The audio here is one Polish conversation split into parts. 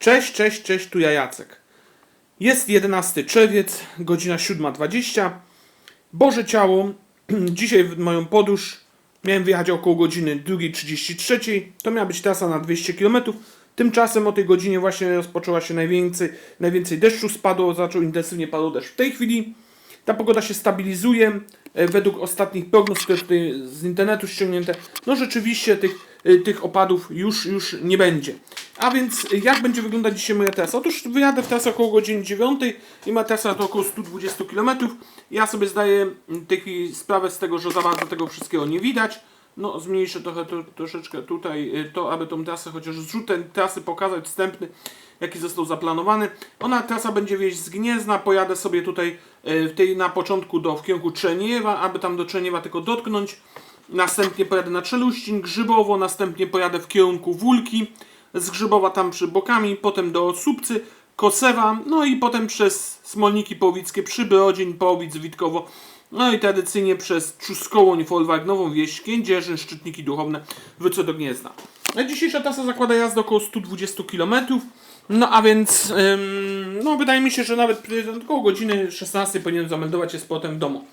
Cześć, cześć, cześć, tu ja Jacek. Jest 11 czerwiec, godzina 7.20. Boże ciało, dzisiaj w moją podróż miałem wyjechać około godziny 2.33. To miała być trasa na 200 km. Tymczasem o tej godzinie właśnie rozpoczęła się najwięcej, najwięcej deszczu spadło, zaczął intensywnie padał deszcz. W tej chwili ta pogoda się stabilizuje. E, Według ostatnich prognoz, które tutaj z internetu ściągnięte, no rzeczywiście tych, tych opadów już, już nie będzie. A więc e, jak będzie wyglądać dzisiaj moja trasa? Otóż wyjadę w trasę około godziny 9 i ma trasa to około 120 km. Ja sobie zdaję tej chwili sprawę z tego, że za bardzo tego wszystkiego nie widać. No, zmniejszę trochę to, troszeczkę tutaj y, to, aby tą trasę, chociaż zrzut tej trasy pokazać wstępny, jaki został zaplanowany. Ona trasa będzie wieść z Gniezna, pojadę sobie tutaj y, w tej na początku do w kierunku Trzeniewa, aby tam do Trzeniewa tylko dotknąć. Następnie pojadę na Czeluścin, Grzybowo, następnie pojadę w kierunku Wólki, z Grzybowa tam przy Bokami, potem do Słupcy, Kosewa, no i potem przez Smolniki Połowickie, Przybrodzień, Połowic, Witkowo, no i tradycyjnie przez Truskołoń, Folwark, Nową Wieś, Kędzierzyn, Szczytniki Duchowne, wrócę do Gniezna. A Dzisiejsza trasa zakłada jazdę około 120 km, no a więc ym, no wydaje mi się, że nawet około godziny 16 powinienem zameldować się z powrotem w domu.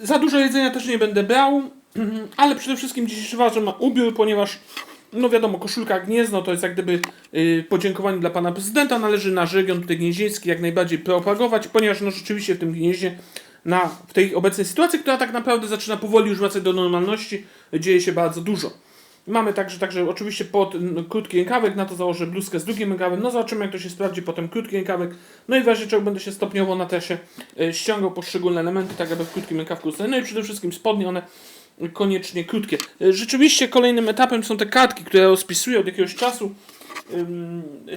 Za dużo jedzenia też nie będę brał, ale przede wszystkim dzisiejszy ważny ma ubiór, ponieważ no wiadomo, koszulka Gniezno to jest jak gdyby yy, podziękowanie dla pana prezydenta. Należy nasz region tutaj gnieźnieński jak najbardziej propagować, ponieważ no rzeczywiście w tym Gnieźnie na, w tej obecnej sytuacji, która tak naprawdę zaczyna powoli już wracać do normalności, dzieje się bardzo dużo. Mamy także, także oczywiście pod n, krótki rękawek, na to założę bluzkę z długim rękawem, no zobaczymy jak to się sprawdzi, potem krótki rękawek, no i w razie czego będę się stopniowo na tesie y, ściągał poszczególne elementy, tak aby w krótkim rękawku. No i przede wszystkim spodnie, one koniecznie krótkie. Y, Rzeczywiście kolejnym etapem są te kartki, które rozpisuję od jakiegoś czasu.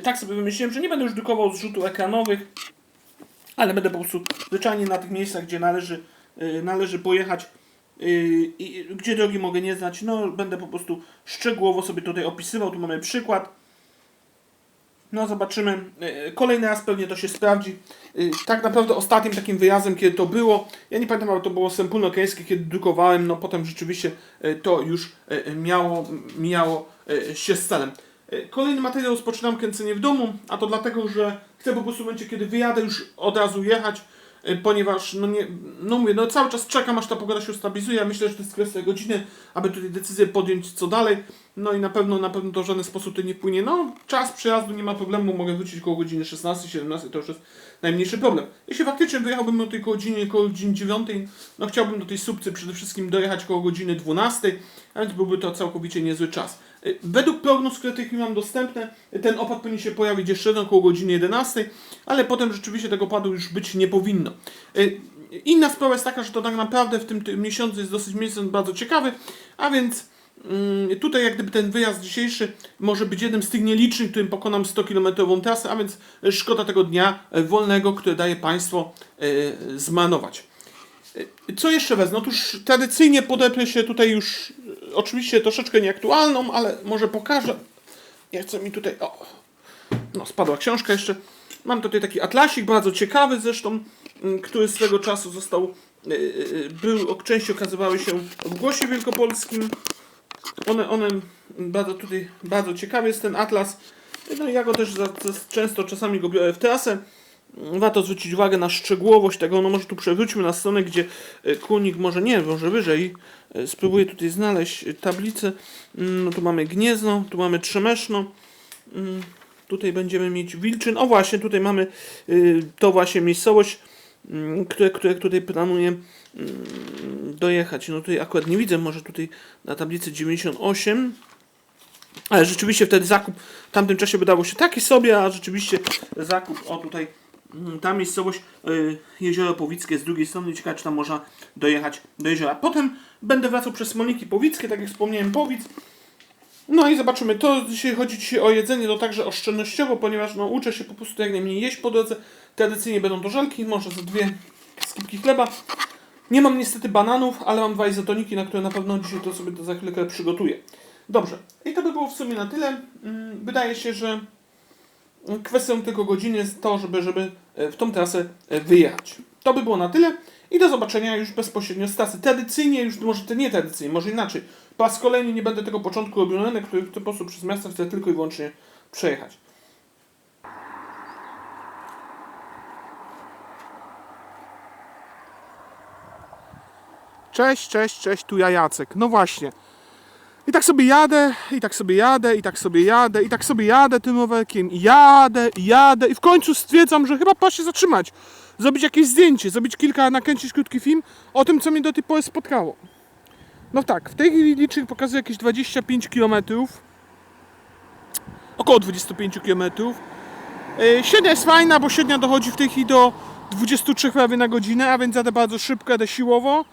Tak sobie wymyśliłem, że nie będę już drukował zrzutów ekranowych, ale będę po prostu zwyczajnie na tych miejscach, gdzie należy, y, należy pojechać y, i gdzie drogi mogę nie znać, no będę po prostu szczegółowo sobie tutaj opisywał. Tu mamy przykład. No zobaczymy. Y, Kolejny raz pewnie to się sprawdzi. Y, Tak naprawdę ostatnim takim wyjazdem, kiedy to było, ja nie pamiętam, ale to było Sępólno Krańskie, kiedy drukowałem, no potem rzeczywiście to już miało, miało się z celem. Kolejny materiał rozpoczynam kręcenie w domu, a to dlatego, że chcę po prostu w momencie, kiedy wyjadę, już od razu jechać, ponieważ, no nie, no mówię, no cały czas czekam, aż ta pogoda się ustabilizuje, ja myślę, że to jest kwestia godziny, aby tutaj decyzję podjąć, co dalej, no i na pewno, na pewno to w żaden sposób tutaj nie wpłynie, no czas przejazdu nie ma problemu, mogę wrócić koło godziny 16, 17, to już jest najmniejszy problem. Jeśli faktycznie wyjechałbym o tej godzinie, koło godziny 9, no chciałbym do tej subcy przede wszystkim dojechać koło godziny 12, a więc byłby to całkowicie niezły czas. Y, Według prognoz, które w mam dostępne, ten opad powinien się pojawić jeszcze jeden około godziny 11, ale potem rzeczywiście tego opadu już być nie powinno. Y, Inna sprawa jest taka, że to tak naprawdę w tym, miesiącu jest dosyć miesiąc bardzo ciekawy, a więc mm, tutaj jak gdyby ten wyjazd dzisiejszy może być jednym z tych nielicznych, którym pokonam 100-kilometrową trasę, a więc szkoda tego dnia wolnego, które daje państwo y, zmarnować. Y, Co jeszcze wezmę? Otóż tradycyjnie podeprę się tutaj już y, oczywiście troszeczkę nieaktualną, ale może pokażę. Nie chcę mi tutaj. O, no, spadła książka jeszcze. Mam tutaj taki atlasik bardzo ciekawy zresztą, mm, który swego czasu został. y, y, Był, części okazywały się w Głosie Wielkopolskim. One, one bardzo tutaj, bardzo ciekawy jest ten atlas. No ja go też za, za, często czasami go biorę w trasę. Warto zwrócić uwagę na szczegółowość tego. No może tu przewróćmy na stronę, gdzie e, kunik może nie, może wyżej. E, Spróbuję tutaj znaleźć e, tablicę. Mm, No tu mamy Gniezno, tu mamy Trzemeszno. Mm, Tutaj będziemy mieć Wilczyn. O właśnie, tutaj mamy y, to właśnie miejscowość, mm, które, które tutaj planuję dojechać. No tutaj akurat nie widzę, może tutaj na tablicy 98. Ale rzeczywiście wtedy zakup w tamtym czasie wydawał się taki sobie, a rzeczywiście zakup, o tutaj ta miejscowość, y, jezioro Powickie z drugiej strony, ciekawe czy tam można dojechać do jeziora. Potem będę wracał przez Smolniki Powickie, tak jak wspomniałem, Powic. No i zobaczymy, to jeśli chodzi dzisiaj o jedzenie, to także oszczędnościowo, ponieważ no, uczę się po prostu jak najmniej jeść po drodze. Tradycyjnie będą to żelki, może ze dwie skipki chleba. Nie mam niestety bananów, ale mam dwa izotoniki, na które na pewno dzisiaj to sobie to za chwilkę przygotuję. Dobrze, i to by było w sumie na tyle. Mm, Wydaje się, że kwestią tylko godziny jest to, żeby, żeby e, E, w tą trasę e, wyjechać. To by było na tyle i do zobaczenia już bezpośrednio z trasy. Tradycyjnie już, może to nie tradycyjnie, może inaczej. Po raz kolejny nie będę tego początku robił no, na który w ten sposób przez miasto chcę tylko i wyłącznie przejechać. Cześć, cześć, cześć, tu ja Jacek. No właśnie. I tak sobie jadę, i tak sobie jadę, i tak sobie jadę, i tak sobie jadę tym rowerkiem, i jadę, i jadę, i w końcu stwierdzam, że chyba pora się zatrzymać. Zrobić jakieś zdjęcie, zrobić kilka, nakręcić krótki film o tym, co mnie do tej pory spotkało. No tak, w tej chwili licznik pokazuje jakieś 25 km. Około 25 km. Yy, Średnia jest fajna, bo średnia dochodzi w tej chwili do 23 prawie na godzinę, a więc jadę bardzo szybko, jadę siłowo.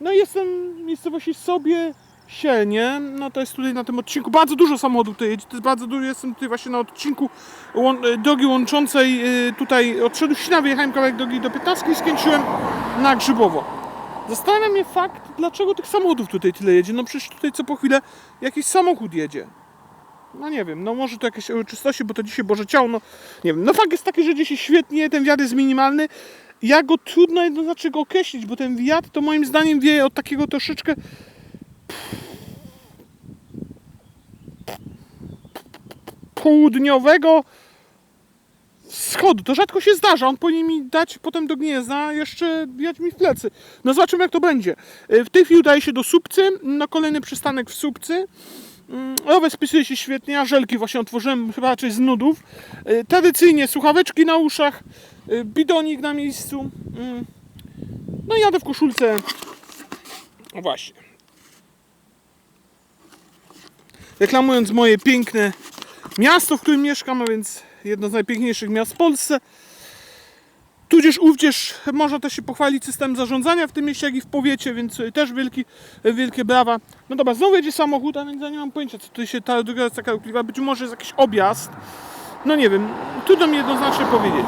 No i jestem miejscowości sobie Sielnie, no to jest tutaj na tym odcinku, bardzo dużo samochodów tutaj jedzie, bardzo dużo, jestem tutaj właśnie na odcinku łą- e, drogi łączącej y, tutaj od Szedusina, wyjechałem kawałek drogi do 15 i skończyłem na Grzybowo. Zastanawia mnie fakt, dlaczego tych samochodów tutaj tyle jedzie, no przecież tutaj co po chwilę jakiś samochód jedzie. No nie wiem, no może to jakieś uroczystości, bo to dzisiaj Boże Ciało, no nie wiem. No fakt jest taki, że dzisiaj świetnie, ten wiatr jest minimalny. Ja go trudno jednoznacznie go określić, bo ten wiatr to moim zdaniem wieje od takiego troszeczkę południowego wschodu. To rzadko się zdarza. On powinien mi dać potem do gniezda, jeszcze jać mi w plecy. No zobaczymy jak to będzie. Y, W tej chwili udaje się do Słupcy, na kolejny przystanek w Słupcy. Mm, Rower spisuje się świetnie, a żelki właśnie otworzyłem chyba raczej z nudów. Y, Tradycyjnie słuchaweczki na uszach, y, bidonik na miejscu. Mm. No i jadę w koszulce. Właśnie. Reklamując moje piękne miasto, w którym mieszkam, a więc jedno z najpiękniejszych miast w Polsce. Tudzież ówdzież można też się pochwalić systemem zarządzania w tym mieście, jak i w powiecie, więc y, też wielki, wielkie brawa. No dobra, znowu jedzie samochód, a więc ja nie mam pojęcia, co tutaj się ta droga jest taka ukrywa. Być może jest jakiś objazd. No nie wiem, trudno mi jednoznacznie powiedzieć.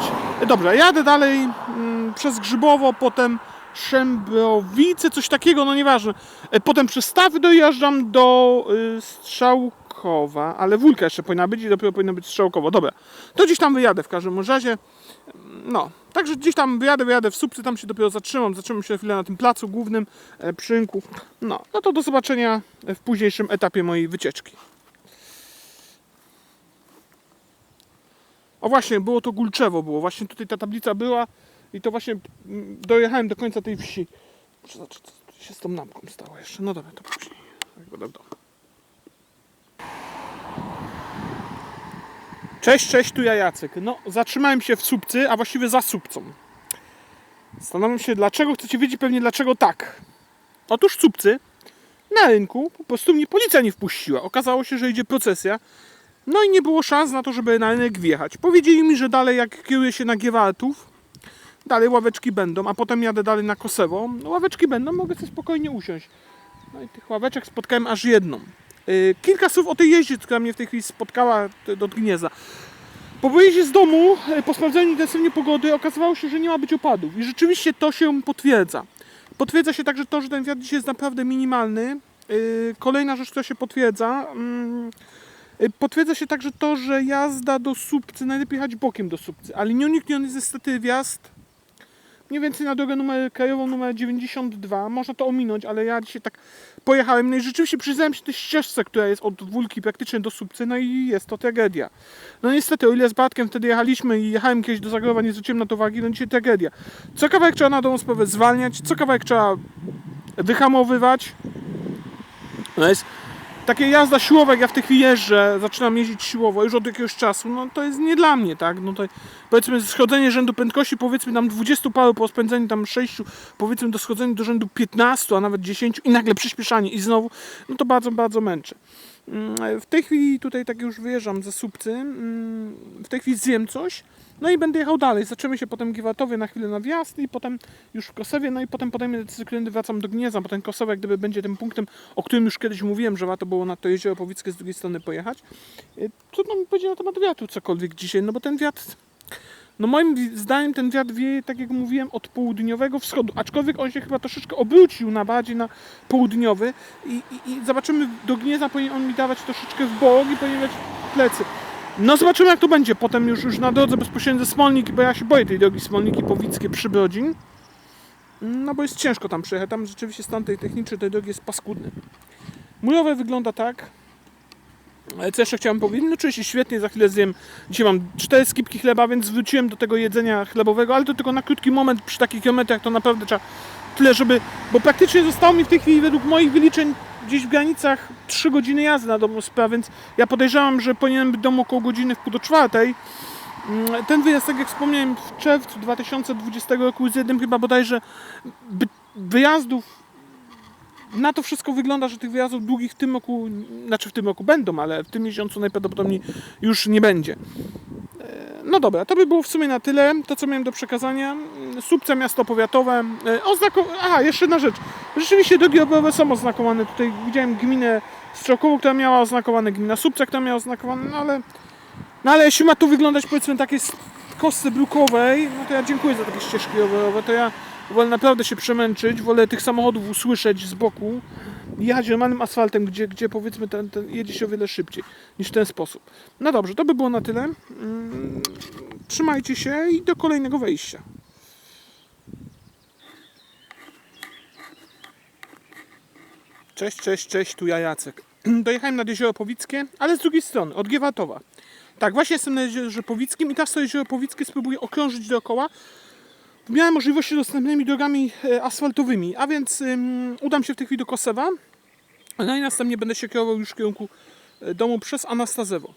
Dobra, jadę dalej mm, przez Grzybowo, potem Szembrowice, coś takiego, no nieważne. E, Potem przez Stawy dojeżdżam do y, Strzałkowa, ale Wólka jeszcze powinna być i dopiero powinno być Strzałkowo. Dobra, to gdzieś tam wyjadę w każdym razie. No, także gdzieś tam wyjadę, wyjadę w Słupcy, tam się dopiero zatrzymam, zatrzymam się chwilę na tym placu głównym e, przy rynku. No, no to do zobaczenia w późniejszym etapie mojej wycieczki. O właśnie, było to Gulczewo, było właśnie tutaj ta tablica była i to właśnie mm, dojechałem do końca tej wsi. Zobaczyć, co się z tą lampką stało jeszcze. No dobra, to później. Jak będę w. Cześć, cześć, tu ja Jacek. No, zatrzymałem się w Słupcy, a właściwie za Słupcą. Zastanawiam się, dlaczego chcecie wiedzieć pewnie dlaczego tak. Otóż w Słupcy na rynku po prostu mnie policja nie wpuściła. Okazało się, że idzie procesja. No i nie było szans na to, żeby na rynek wjechać. Powiedzieli mi, że dalej jak kieruję się na Giewartów, dalej ławeczki będą, a potem jadę dalej na Kosewo. No, ławeczki będą, mogę sobie spokojnie usiąść. No i tych ławeczek spotkałem aż jedną. Yy, kilka słów o tej jeździe, która mnie w tej chwili spotkała do Gniezna. Po wyjeździe z domu, yy, po sprawdzeniu intensywnie pogody, okazywało się, że nie ma być opadów. I rzeczywiście to się potwierdza. Potwierdza się także to, że ten wiatr dzisiaj jest naprawdę minimalny. Yy, Kolejna rzecz, która się potwierdza, yy, potwierdza się także to, że jazda do Słupcy, najlepiej jechać bokiem do Słupcy, ale nieunikniony jest niestety wjazd mniej więcej na drogę numer, krajową numer 92. Można to ominąć, ale ja dzisiaj tak pojechałem. No i rzeczywiście przyznałem się tej ścieżce, która jest od Wólki praktycznie do Słupcy, no i jest to tragedia. No niestety, o ile z Bartkiem wtedy jechaliśmy i jechałem kiedyś do Zagroba, nie zwróciłem na to uwagi, no dzisiaj tragedia. Co kawałek trzeba na dobrą sprawę zwalniać, co kawałek trzeba wyhamowywać. No jest takie jazda siłowa, jak ja w tej chwili jeżdżę, zaczynam jeździć siłowo już od jakiegoś czasu, no to jest nie dla mnie, tak? No to powiedzmy schodzenie rzędu prędkości, powiedzmy tam 20 paru po spędzeniu tam 6, powiedzmy do schodzenia do rzędu 15, a nawet 10 i nagle przyspieszanie i znowu, no to bardzo, bardzo męczy. Mm, W tej chwili tutaj tak już wyjeżdżam ze Słupcy, mm, w tej chwili zjem coś, no i będę jechał dalej. Zaczniemy się potem Giwatowie na chwilę na wjazd i potem już w Kosowie, no i potem podejmę decyzję, kiedy wracam do Gniezna, bo ten Kosowo jak gdyby będzie tym punktem, o którym już kiedyś mówiłem, że warto było na to jezioro Powickie z drugiej strony pojechać. Y, Trudno mi powiedzieć na temat wiatru cokolwiek dzisiaj, no bo ten wiatr, no moim zdaniem ten wiatr wieje, tak jak mówiłem, od południowego wschodu, aczkolwiek on się chyba troszeczkę obrócił na bardziej na południowy i, i, i zobaczymy, do Gniezna powinien on mi dawać troszeczkę w bok i powinien mieć plecy. No zobaczymy jak to będzie potem już, już na drodze bezpośrednio ze Smolnik, bo ja się boję tej drogi Smolniki Powickie przy Brodzin. No bo jest ciężko tam przejechać, tam rzeczywiście stan tej technicznej tej drogi jest paskudny. Mój rower wygląda tak. Co jeszcze chciałem powiedzieć? No się świetnie, za chwilę zjem. Dzisiaj mam cztery skipki chleba, więc wróciłem do tego jedzenia chlebowego, ale to tylko na krótki moment, przy takich kilometrach to naprawdę trzeba tyle, żeby, bo praktycznie zostało mi w tej chwili według moich wyliczeń gdzieś w granicach 3 godziny jazdy na dobrą sprawę, więc ja podejrzewam, że powinienem być domu około godziny w pół do czwartej. Mm, Ten wyjazd, tak jak wspomniałem, w czerwcu 2020 roku z jednym chyba bodajże wyjazdów na to wszystko wygląda, że tych wyjazdów długich w tym roku, znaczy w tym roku będą, ale w tym miesiącu najprawdopodobniej już nie będzie. E, No dobra, to by było w sumie na tyle. To, co miałem do przekazania. Mm, Słupce miasto powiatowe. E, Oznako... Aha, jeszcze jedna rzecz. Rzeczywiście drogi obojowe są oznakowane. Tutaj widziałem gminę Strzokową, która miała oznakowane, gmina Słupca, która miała oznakowane, no ale... No ale jeśli ma to wyglądać powiedzmy takiej s- kostce brukowej, no to ja dziękuję za takie ścieżki rowerowe. To ja wolę naprawdę się przemęczyć, wolę tych samochodów usłyszeć z boku jechać normalnym asfaltem, gdzie, gdzie powiedzmy ten, ten jedzie się o wiele szybciej niż w ten sposób. No dobrze, to by było na tyle. Mm, Trzymajcie się i do kolejnego wejścia. Cześć, cześć, cześć, tu ja Jacek. Dojechałem nad Jezioro Powickie, ale z drugiej strony, od Giewatowa. Tak, właśnie jestem na Jeziorze Powickim i teraz to Jezioro Powickie spróbuję okrążyć dookoła. Miałem możliwości dostępnymi drogami e, asfaltowymi, a więc ym, udam się w tej chwili do Kosewa, no i następnie będę się kierował już w kierunku e, domu przez Anastazewo.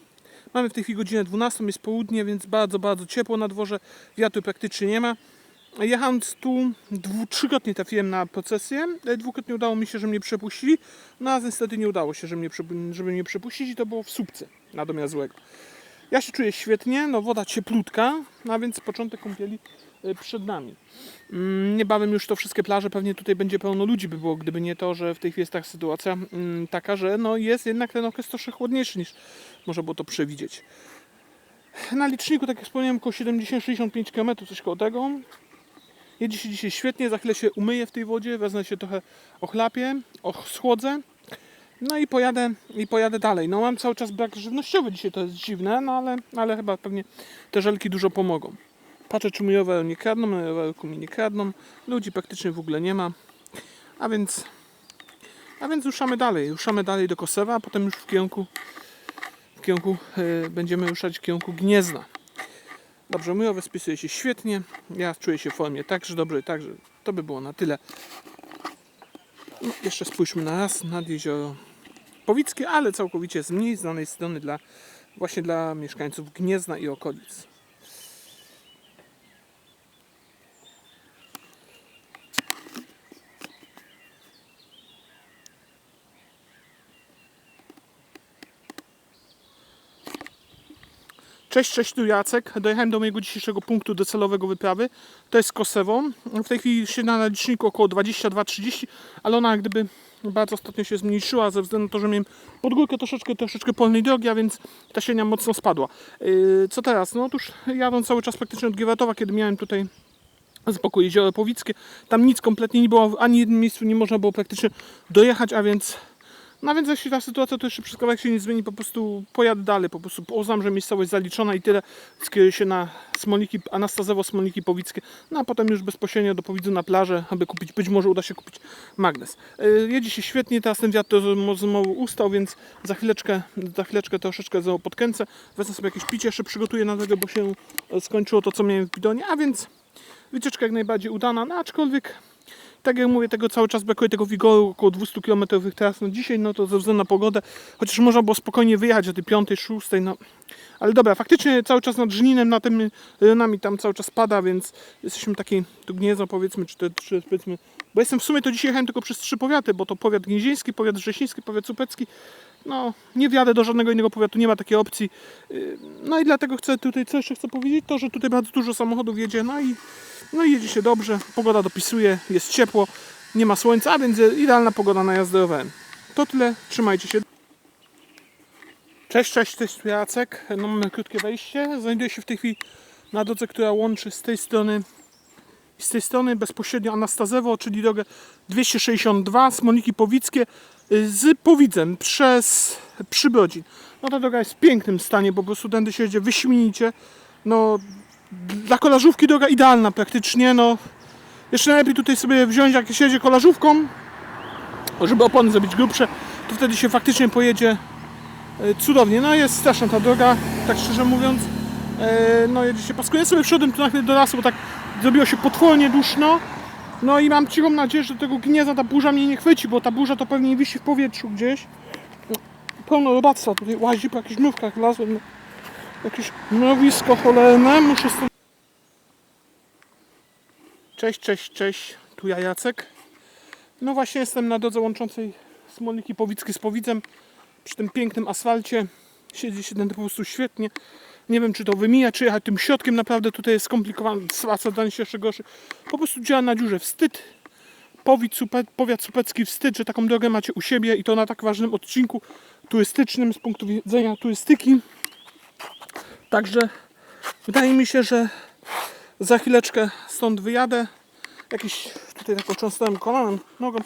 Mamy w tej chwili godzinę 12, jest południe, więc bardzo, bardzo ciepło na dworze, wiatru praktycznie nie ma. Jechając tu dwu, trzykrotnie trafiłem na procesję, e, dwukrotnie udało mi się, że mnie przepuścili, no a niestety nie udało się, że mnie, żeby mnie przepuścić i to było w Słupce, na domiar złego. Ja się czuję świetnie, no woda cieplutka, no a więc początek kąpieli przed nami. Mm, Niebawem już to wszystkie plaże, pewnie tutaj będzie pełno ludzi by było, gdyby nie to, że w tej chwili jest taka sytuacja mm, taka, że no jest jednak ten okres troszkę chłodniejszy niż można było to przewidzieć. Na liczniku, tak jak wspomniałem, około 70-65 km, coś koło tego. Jedzie się dzisiaj świetnie, za chwilę się umyję w tej wodzie, wezmę się trochę ochlapię, schłodzę. No i pojadę, i pojadę dalej. No mam cały czas brak żywnościowy dzisiaj, to jest dziwne, no ale, ale chyba pewnie te żelki dużo pomogą. Patrzę, czy mój rower nie kradną, mój rowerku mi nie kradną. Ludzi praktycznie w ogóle nie ma. A więc, a więc ruszamy dalej. Ruszamy dalej do Kosewa, a potem już w kierunku, w kierunku e, będziemy ruszać w kierunku Gniezna. Dobrze, mój rower spisuje się świetnie. Ja czuję się w formie także dobrej, także to by było na tyle. No, jeszcze spójrzmy na raz nad jezioro Powickie, ale całkowicie z mniej znanej strony dla właśnie dla mieszkańców Gniezna i okolic. Cześć, cześć, tu Jacek. Dojechałem do mojego dzisiejszego punktu docelowego wyprawy. To jest Kosewo. W tej chwili się na liczniku około 22-30, ale ona jak gdyby bardzo ostatnio się zmniejszyła ze względu na to, że miałem pod górkę troszeczkę, troszeczkę polnej drogi, a więc ta średnia mocno spadła. Yy, co teraz? No otóż jadę cały czas praktycznie od Giewatowa, kiedy miałem tutaj z boku jezioro Powickie. Tam nic kompletnie nie było, ani w jednym miejscu nie można było praktycznie dojechać, a więc no więc jeśli ta sytuacja to jeszcze przez kawałek się nie zmieni, po prostu pojadę dalej, po prostu uznam, że miejscowość zaliczona i tyle. Skieruję się na Smolniki, Anastazewo, Smolniki Powickie, no a potem już bezpośrednio do Powidzu na plażę, aby kupić, być może uda się kupić magnes. Yy, Jedzie się świetnie, teraz ten wiatr znowu ustał, więc za chwileczkę, za chwileczkę troszeczkę podkręcę. Wezmę sobie jakieś picie, jeszcze przygotuję na tego, bo się e, skończyło to, co miałem w bidonie, a więc wycieczka jak najbardziej udana, no aczkolwiek tak jak mówię, tego cały czas brakuje tego wigoru, około 200 km teraz. No dzisiaj, no to ze względu na pogodę, chociaż można było spokojnie wyjechać o tej 5, 6, no. Ale dobra, faktycznie cały czas nad Żninem, na tym rejonami tam cały czas pada, więc jesteśmy takiej, gniezno powiedzmy, czy, te, powiedzmy, bo jestem w sumie to dzisiaj jechałem tylko przez trzy powiaty, bo to powiat gnieźnieński, powiat wrzesiński, powiat supecki, no nie wjadę do żadnego innego powiatu, nie ma takiej opcji. Yy, No i dlatego chcę tutaj, co jeszcze chcę powiedzieć, to, że tutaj bardzo dużo samochodów jedzie, no i no i jedzie się dobrze, pogoda dopisuje, jest ciepło, nie ma słońca, a więc idealna pogoda na jazdę rowerem. To tyle, trzymajcie się. Cześć, cześć, jest tu Jacek. No, mamy krótkie wejście. Znajduję się w tej chwili na drodze, która łączy z tej strony i z tej strony bezpośrednio Anastazewo, czyli drogę 262 Smolniki Powickie y, z Powidzem przez Przybrodzin. No ta droga jest w pięknym stanie, po prostu tędy się jedzie wyśmienicie. No dla kolażówki droga idealna praktycznie, no jeszcze najlepiej tutaj sobie wziąć jak się jedzie kolażówką, żeby opony zrobić grubsze, to wtedy się faktycznie pojedzie e, cudownie. No jest straszna ta droga, tak szczerze mówiąc. E, No jedzie się paskuje sobie przodem tu na chwilę do lasu, bo tak zrobiło się potwornie duszno. No i mam cichą nadzieję, że tego gniezda ta burza mnie nie chwyci, bo ta burza to pewnie wisi w powietrzu gdzieś. Pełno robactwa tutaj łazi po jakichś mrówkach, lazłem jakieś mrowisko cholerne. Muszę stąd... Cześć, cześć, cześć. Tu ja Jacek. No właśnie jestem na drodze łączącej Smolniki Powickie z Powidzem. Przy tym pięknym asfalcie. Siedzi się ten po prostu świetnie. Nie wiem, czy to wymija, czy jechać tym środkiem. Naprawdę tutaj jest skomplikowane. Słaca danie się jeszcze gorszy. Po prostu działa na dziurze. Wstyd. Powiat, Supe, powiat supecki wstyd, że taką drogę macie u siebie i to na tak ważnym odcinku turystycznym z punktu widzenia turystyki. Także wydaje mi się, że za chwileczkę stąd wyjadę. Jakieś tutaj taką cząstałem kolanem, nogą,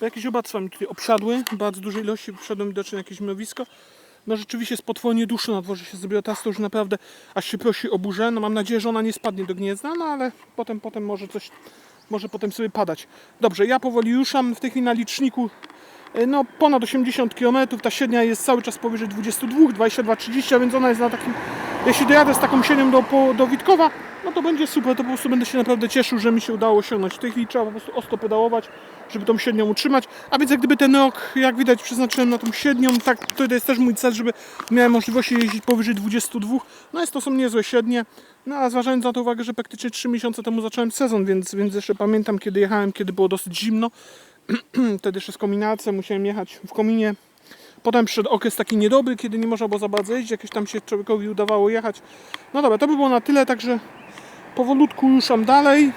jakieś obactwa mi tutaj obsiadły. Bardzo dużej ilości wszedłem widocznie na jakieś mrowisko. No rzeczywiście jest potwornie duszno na dworze się zrobiło. Teraz to już naprawdę aż się prosi o burzę. No mam nadzieję, że ona nie spadnie do gniezda, no ale potem, potem może coś, może potem sobie padać. Dobrze, ja powoli ruszam. W tej chwili na liczniku no ponad 80 km. Ta średnia jest cały czas powyżej 22, 22, 30, a więc ona jest na takim... Jeśli dojadę z taką średnią do, do Witkowa, no to będzie super, to po prostu będę się naprawdę cieszył, że mi się udało osiągnąć. W tej chwili trzeba po prostu ostro pedałować, żeby tą średnią utrzymać. A więc jak gdyby ten rok, jak widać, przeznaczyłem na tą średnią, tak to jest też mój cel, żeby miałem możliwość jeździć powyżej 22. No jest to są niezłe średnie. No a zważając na to uwagę, że praktycznie 3 miesiące temu zacząłem sezon, więc, więc jeszcze pamiętam kiedy jechałem, kiedy było dosyć zimno. Wtedy jeszcze z musiałem jechać w kominie. Potem przyszedł okres taki niedobry, kiedy nie można było za bardzo jeździć, jakieś tam się człowiekowi udawało jechać. No dobra, to by było na tyle, także powolutku ruszam dalej.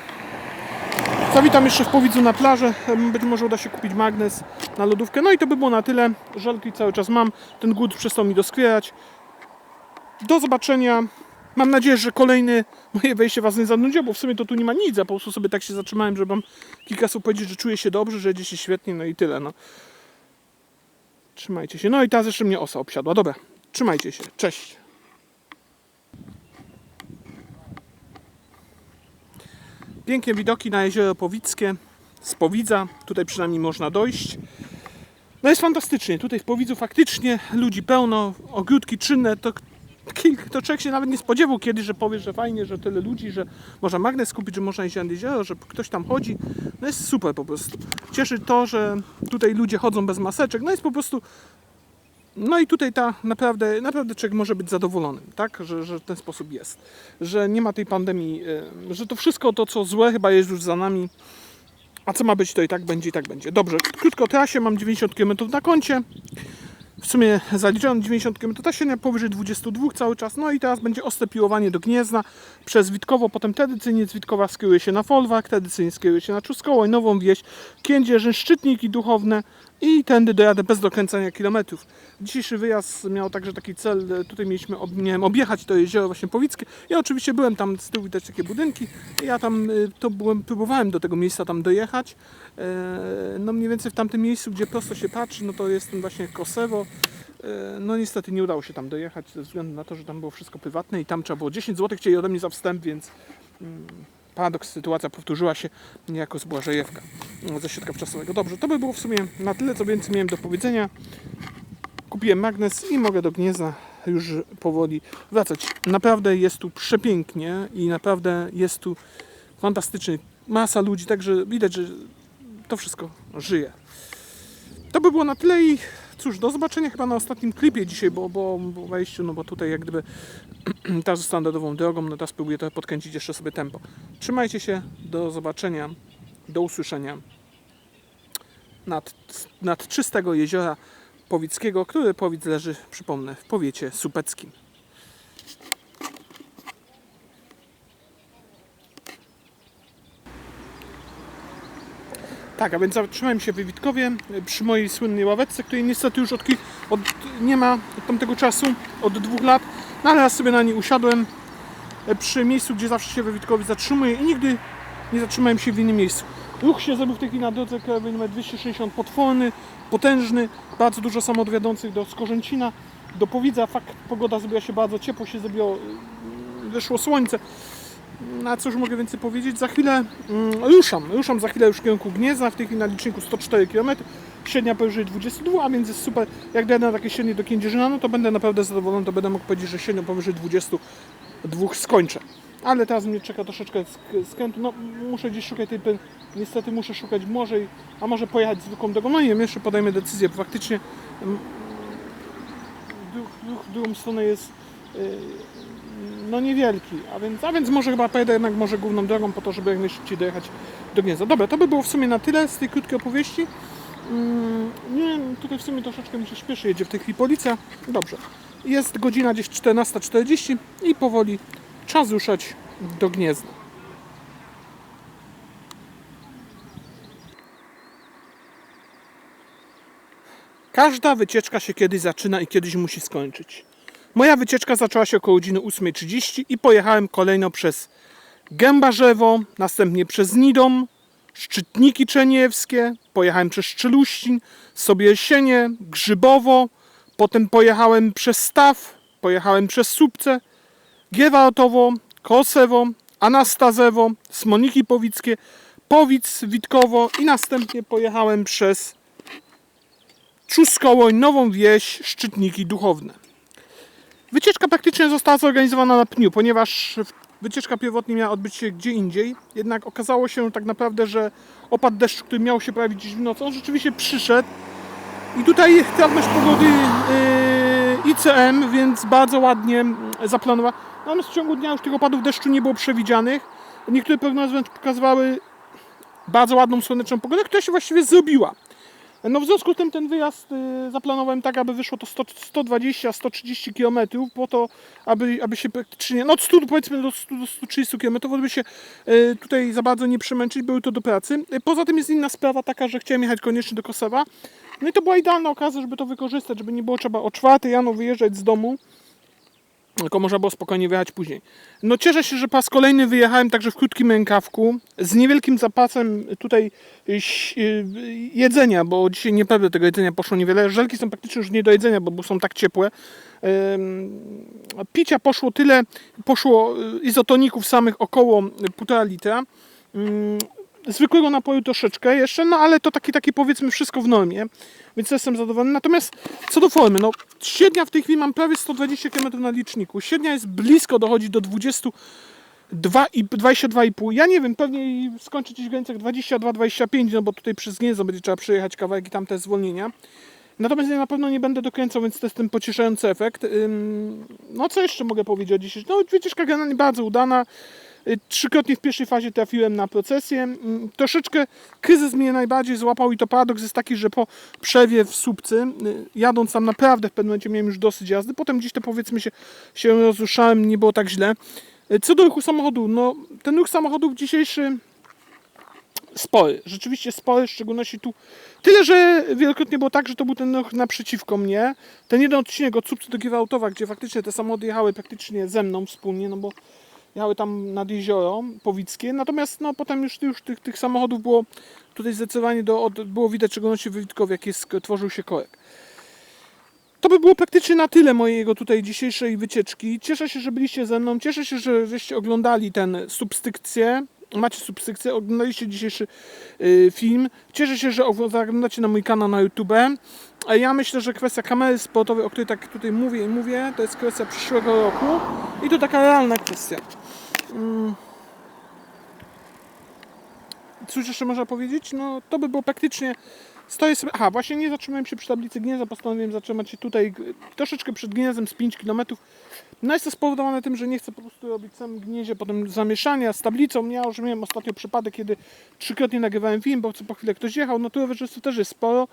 Zawitam jeszcze w Powidzu na plażę. Być może uda się kupić magnes na lodówkę. No i to by było na tyle. Żelki cały czas mam. Ten głód przestał mi doskwierać. Do zobaczenia. Mam nadzieję, że kolejny moje wejście Was nie zanudziło, bo w sumie to tu nie ma nic. Ja po prostu sobie tak się zatrzymałem, żeby Wam kilka słów powiedzieć, że czuję się dobrze, że jedzie się świetnie, no i tyle. No. Trzymajcie się. No i teraz jeszcze mnie osa obsiadła. Dobra, trzymajcie się. Cześć. Pięknie widoki na jezioro Powickie z Powidza. Tutaj przynajmniej można dojść. No jest fantastycznie. Tutaj w Powidzu faktycznie ludzi pełno, ogródki czynne. To, to człowiek się nawet nie spodziewał kiedyś, że powie, że fajnie, że tyle ludzi, że można magnes kupić, że można iść jezioro, że ktoś tam chodzi. No jest super po prostu. Cieszy to, że tutaj ludzie chodzą bez maseczek. No jest po prostu no i tutaj ta naprawdę, naprawdę człowiek może być zadowolonym, tak? Że, że ten sposób jest. Że nie ma tej pandemii, e, że to wszystko to, co złe, chyba jest już za nami. A co ma być, to i tak będzie, i tak będzie. Dobrze, krótko o trasie, mam 90 km na koncie. W sumie zaliczyłem 90 km, ta średnia powyżej 22 cały czas. No i teraz będzie ostre piłowanie do Gniezna przez Witkowo, potem tradycyjnie z Witkowa skieruje się na Folwark, tradycyjnie skieruje się na Czuskoło i Nową Wieś, Kędzierzyn, Szczytniki Duchowne i tędy dojadę bez dokręcania kilometrów. Dzisiejszy wyjazd miał także taki cel, e, tutaj mieliśmy, miałem objechać to jezioro właśnie Powickie. Ja oczywiście byłem tam, z tyłu widać takie budynki. Ja tam e, to byłem, próbowałem do tego miejsca tam dojechać. E, No mniej więcej w tamtym miejscu, gdzie prosto się patrzy, no to jest ten właśnie Kosewo. No niestety nie udało się tam dojechać ze względu na to, że tam było wszystko prywatne i tam trzeba było 10 zł chcieli ode mnie za wstęp, więc mm, paradoks, sytuacja powtórzyła się niejako z Błażejewka ze środka wczasowego. Dobrze, to by było w sumie na tyle, co więcej miałem do powiedzenia. Kupiłem magnes i mogę do Gniezna już powoli wracać. Naprawdę jest tu przepięknie i naprawdę jest tu fantastycznie. Masa ludzi, także widać, że to wszystko żyje. To by było na tyle i cóż, do zobaczenia chyba na ostatnim klipie dzisiaj, bo, bo, bo wejściu, no bo tutaj jak gdyby teraz standardową drogą, no teraz spróbuję trochę podkręcić jeszcze sobie tempo. Trzymajcie się, do zobaczenia, do usłyszenia nad, nad czystego jeziora Powickiego, który Powidz leży, przypomnę, w powiecie supeckim. Tak, a więc zatrzymałem się w Wywitkowie przy mojej słynnej ławeczce, której niestety już od, od, nie ma od tamtego czasu, od dwóch lat, no ale ja sobie na niej usiadłem y, przy miejscu, gdzie zawsze się we Witkowie zatrzymuję i nigdy nie zatrzymałem się w innym miejscu. Ruch się zrobił w tej chwili na drodze krajowej nr 260 potworny, potężny, bardzo dużo samochodów do Skorzęcina, do Powidza. Fakt, pogoda zrobiła się bardzo ciepło, się zrobiło, y, wyszło słońce. Na cóż mogę więcej powiedzieć? Za chwilę mm, ruszam. Ruszam za chwilę już w kierunku Gniezna. W tej chwili na liczniku 104 km. Średnia powyżej 22, a więc jest super. Jak dojadę na takie średnie do Kędzierzyna, no to będę naprawdę zadowolony. To będę mógł powiedzieć, że średnią powyżej 22 skończę. ale teraz mnie czeka troszeczkę sk- skrętu. No, muszę gdzieś szukać tej. pe- Niestety muszę szukać może, i- a może pojechać zwykłą drogą. No nie wiem, jeszcze podejmę decyzję, bo faktycznie mm, w drugą stronę jest no niewielki, a więc, a więc może chyba pojedę jednak może główną drogą po to, żeby jak najszybciej dojechać do Gniezna. Dobra, to by było w sumie na tyle z tej krótkiej opowieści. Mm, nie tutaj w sumie troszeczkę mi się śpieszy, jedzie w tej chwili policja. Dobrze. Jest godzina gdzieś 14.40 i powoli czas ruszać do Gniezna. Każda wycieczka się kiedyś zaczyna i kiedyś musi skończyć. Moja wycieczka zaczęła się około godziny 8.30 i pojechałem kolejno przez Gębarzewo, następnie przez Nidom, Szczytniki Czeniewskie, pojechałem przez Szczeluścin, Sobiesienie, Grzybowo, potem pojechałem przez Staw, pojechałem przez Słupce, Giewaltowo, Kosewo, Anastazewo, Smoniki Powickie, Powic, Witkowo i następnie pojechałem przez Czuskołoń, Nową Wieś, Szczytniki Duchowne. Wycieczka praktycznie została zorganizowana na pniu, ponieważ wycieczka pierwotnie miała odbyć się gdzie indziej, jednak okazało się tak naprawdę, że opad deszczu, który miał się pojawić dziś w nocy, on rzeczywiście przyszedł i tutaj trafność pogody yy, ICM, więc bardzo ładnie mm, zaplanowała. Natomiast w ciągu dnia już tych opadów deszczu nie było przewidzianych. Niektóre prognozy wręcz pokazywały bardzo ładną słoneczną pogodę, która się właściwie zrobiła. No w związku z tym ten wyjazd y, zaplanowałem tak, aby wyszło to 100, 120-130 km, po to, aby, aby się praktycznie, no od 100 powiedzmy do 100 do 130 km, aby się y, tutaj za bardzo nie przemęczyć, były to do pracy. Y, Poza tym jest inna sprawa taka, że chciałem jechać koniecznie do Kosowa. No i to była idealna okazja, żeby to wykorzystać, żeby nie było trzeba o 4 rano wyjeżdżać z domu, tylko można było spokojnie wyjechać później. No cieszę się, że po raz kolejny wyjechałem także w krótkim rękawku, z niewielkim zapasem tutaj y, y, jedzenia, bo dzisiaj nieprawda tego jedzenia poszło niewiele. Żelki są praktycznie już nie do jedzenia, bo są tak ciepłe. Picia poszło tyle, poszło y, izotoników samych około 1,5 litra. Zwykłego napoju troszeczkę jeszcze, no ale to taki, taki powiedzmy wszystko w normie, więc jestem zadowolony. Natomiast co do formy, no średnia w tej chwili mam prawie 120 km na liczniku. Średnia jest blisko, dochodzi do 22 i 22,5. Ja nie wiem, pewnie skończy gdzieś w granicach 22-25, no bo tutaj przez Gniezno będzie trzeba przejechać kawałek i tam te zwolnienia. Natomiast ja na pewno nie będę dokręcał, więc to jest ten pocieszający efekt. No co jeszcze mogę powiedzieć o dzisiejszym? No wycieczka generalnie bardzo udana. Y, Trzykrotnie w pierwszej fazie trafiłem na procesję. Mm, Troszeczkę kryzys mnie najbardziej złapał i to paradoks jest taki, że po przerwie w Słupcy, y, jadąc tam naprawdę w pewnym momencie miałem już dosyć jazdy, potem gdzieś to powiedzmy się, się rozruszałem, nie było tak źle. Y, Co do ruchu samochodu, no ten ruch samochodów dzisiejszy spory, rzeczywiście spory, w szczególności tu. Tyle, że wielokrotnie było tak, że to był ten ruch naprzeciwko mnie. Ten jeden odcinek od Słupcy do Giewaltowa, gdzie faktycznie te samochody jechały praktycznie ze mną wspólnie, no bo jechały tam nad jezioro Powickie, natomiast no potem już, już tych, tych samochodów było tutaj zdecydowanie do, od, było widać w szczególności w Witkowie, jak jest, tworzył się korek. To by było praktycznie na tyle mojego tutaj dzisiejszej wycieczki. Cieszę się, że byliście ze mną. Cieszę się, że żeście oglądali ten substykcję. Macie substykcję, oglądaliście dzisiejszy y, film. Cieszę się, że zaglądacie na mój kanał na YouTube. A ja myślę, że kwestia kamery sportowej, o której tak tutaj mówię i mówię, to jest kwestia przyszłego roku. I to taka realna kwestia. Mm. Cóż jeszcze można powiedzieć? No to by było praktycznie Stoję sobie. Aha, właśnie nie zatrzymałem się przy tablicy Gniezna, postanowiłem zatrzymać się tutaj troszeczkę przed Gniezem z 5 km. No jest to spowodowane tym, że nie chcę po prostu robić samym Gniezie potem zamieszania z tablicą. Ja już miałem ostatnio przypadek, kiedy trzykrotnie nagrywałem film, bo co po chwilę ktoś jechał. No tu rowerzystów też jest sporo.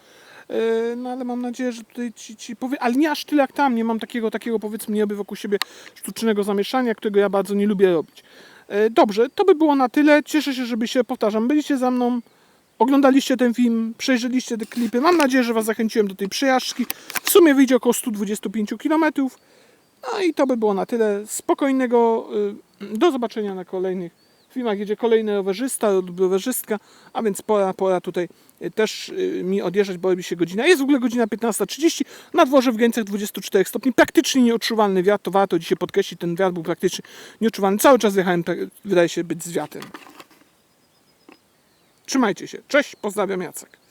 Yy, No ale mam nadzieję, że tutaj ci, ci powie... Ale nie aż tyle jak tam, nie mam takiego, takiego powiedzmy nie robię wokół siebie sztucznego zamieszania, którego ja bardzo nie lubię robić. Yy, Dobrze, to by było na tyle. Cieszę się, żeby się, powtarzam, byliście za mną. Oglądaliście ten film, przejrzeliście te klipy. Mam nadzieję, że Was zachęciłem do tej przejażdżki. W sumie wyjdzie około 125 km. No i to by było na tyle. Spokojnego. y, Do zobaczenia na kolejnych filmach. Jedzie kolejny rowerzysta lub rowerzystka, a więc pora, pora tutaj y, też y, mi odjeżdżać, bo robi się godzina. Jest w ogóle godzina 15.30. Na dworze w granicach 24 stopni. Praktycznie nieodczuwalny wiatr. To warto dzisiaj podkreślić. Ten wiatr był praktycznie nieodczuwalny. Cały czas jechałem, tak, wydaje się być z wiatrem. Trzymajcie się. Cześć, pozdrawiam Jacek.